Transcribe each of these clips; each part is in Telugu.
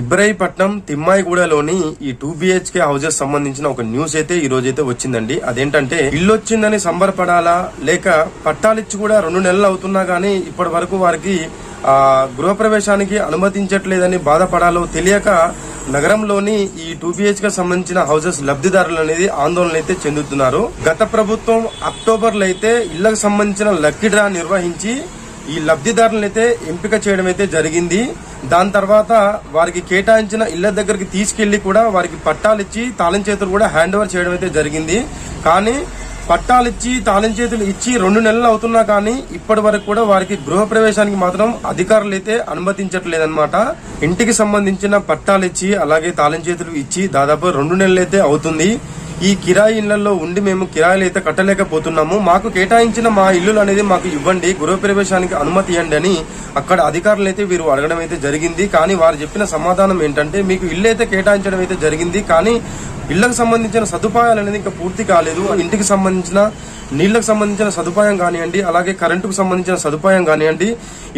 ఇబ్రాహీపట్నం తిమ్మాయిగూడలోని ఈ టూ బిహెచ్కే హౌజెస్ సంబంధించిన ఒక న్యూస్ అయితే ఈ రోజు అయితే వచ్చిందండి. అదేంటంటే ఇల్లు వచ్చిందని సంబరపడాలా లేక పట్టాలిచ్చి కూడా రెండు నెలలు అవుతున్నా గానీ ఇప్పటి వరకు వారికి ఆ గృహప్రవేశానికి అనుమతించట్లేదని బాధపడాలో తెలియక నగరంలోని ఈ టూ బిహెచ్కే సంబంధించిన హౌసెస్ లబ్ధిదారులు అనేది ఆందోళన అయితే చెందుతున్నారు. గత ప్రభుత్వం అక్టోబర్లో అయితే ఇళ్ళకు సంబంధించిన లక్కీ డ్రా నిర్వహించి ఈ లబ్ధిదారులను అయితే ఎంపిక చేయడం అయితే జరిగింది. దాని తర్వాత వారికి కేటాయించిన ఇళ్ళ దగ్గరికి తీసుకెళ్ళి కూడా వారికి పట్టాలిచ్చి తాళం చేతులు కూడా హ్యాండ్ ఓవర్ చేయడం అయితే జరిగింది. కానీ పట్టాలు ఇచ్చి తాళం చేతులు ఇచ్చి రెండు నెలలు అవుతున్నా కానీ ఇప్పటి వరకు కూడా వారికి గృహ ప్రవేశానికి మాత్రం అధికారులు అయితే అనుమతించట్లేదన్నమాట. ఇంటికి సంబంధించిన పట్టాలిచ్చి అలాగే తాళం చేతులు ఇచ్చి దాదాపు రెండు నెలలు అయితే అవుతుంది. ఈ కిరాయి ఇళ్ళలో ఉండి మేము కిరాయిలు అయితే కట్టలేకపోతున్నాము. మాకు కేటాయించిన మా ఇల్లులు అనేది మాకు ఇవ్వండి. గృహ ప్రవేశానికి అనుమతి ఇవ్వండి అని అక్కడ అధికారులు అయితే వీరు అడగడం అయితే జరిగింది. కానీ వారు చెప్పిన సమాధానం ఏంటంటే మీకు ఇల్లు అయితే కేటాయించడం అయితే జరిగింది. కానీ ఇళ్ళకు సంబంధించిన సదుపాయాలు అనేది ఇంకా పూర్తి కాలేదు. ఇంటికి సంబంధించిన నీళ్ళకు సంబంధించిన సదుపాయం కానివ్వండి అలాగే కరెంటుకు సంబంధించిన సదుపాయం కానివ్వండి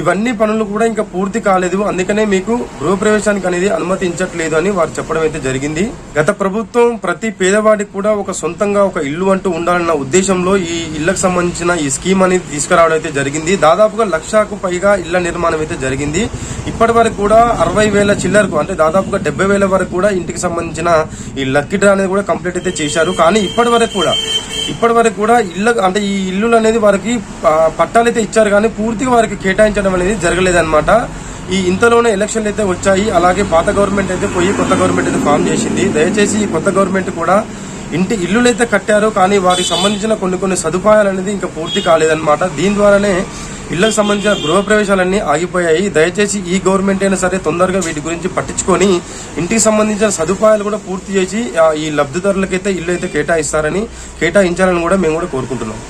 ఇవన్నీ పనులు కూడా ఇంకా పూర్తి కాలేదు. అందుకనే మీకు గృహప్రవేశానికి అనేది అనుమతించట్లేదు అని వారు చెప్పడం అయితే జరిగింది. గత ప్రభుత్వం ప్రతి పేదవాడి వారికి కూడా ఒక సొంతంగా ఒక ఇల్లు అంటూ ఉండాలన్న ఉద్దేశంలో ఈ ఇళ్ళకు సంబంధించిన ఈ స్కీమ్ అనేది తీసుకురావడం అయితే జరిగింది. దాదాపుగా లక్షకు పైగా ఇళ్ళ నిర్మాణం అయితే జరిగింది. ఇప్పటి వరకు కూడా అరవై వేల చిల్లరకు అంటే దాదాపుగా డెబ్బై వేల వరకు కూడా ఇంటికి సంబంధించిన ఈ లక్కీ డ్రా అనేది కూడా కంప్లీట్ అయితే చేశారు. కానీ ఇప్పటి వరకు కూడా ఇప్పటి వరకు కూడా ఇళ్ళ అంటే ఈ ఇల్లులు అనేది వారికి పట్టాలు అయితే ఇచ్చారు కానీ పూర్తిగా వారికి కేటాయించడం అనేది జరగలేదన్నమాట. ఈ ఇంతలోనే ఎలక్షన్లు అయితే వచ్చాయి. అలాగే పాత గవర్నమెంట్ అయితే పోయి కొత్త గవర్నమెంట్ అయితే ఫామ్ చేసింది. దయచేసి ఈ కొత్త గవర్నమెంట్ కూడా ఇంటి ఇల్లులు అయితే కట్టారు కానీ వారికి సంబంధించిన కొన్ని కొన్ని సదుపాయాలు అనేది ఇంకా పూర్తి కాలేదన్నమాట. దీని ద్వారానే ఇళ్ళకు సంబంధించిన గృహప్రవేశాలన్నీ ఆగిపోయాయి. దయచేసి ఈ గవర్నమెంట్ అయినా సరే తొందరగా వీటి గురించి పట్టించుకొని ఇంటికి సంబంధించిన సదుపాయాలు కూడా పూర్తి చేసి ఈ లబ్ధిదారులకైతే ఇల్లు అయితే కేటాయిస్తారని కేటాయించాలని కూడా మేము కూడా కోరుకుంటున్నాం.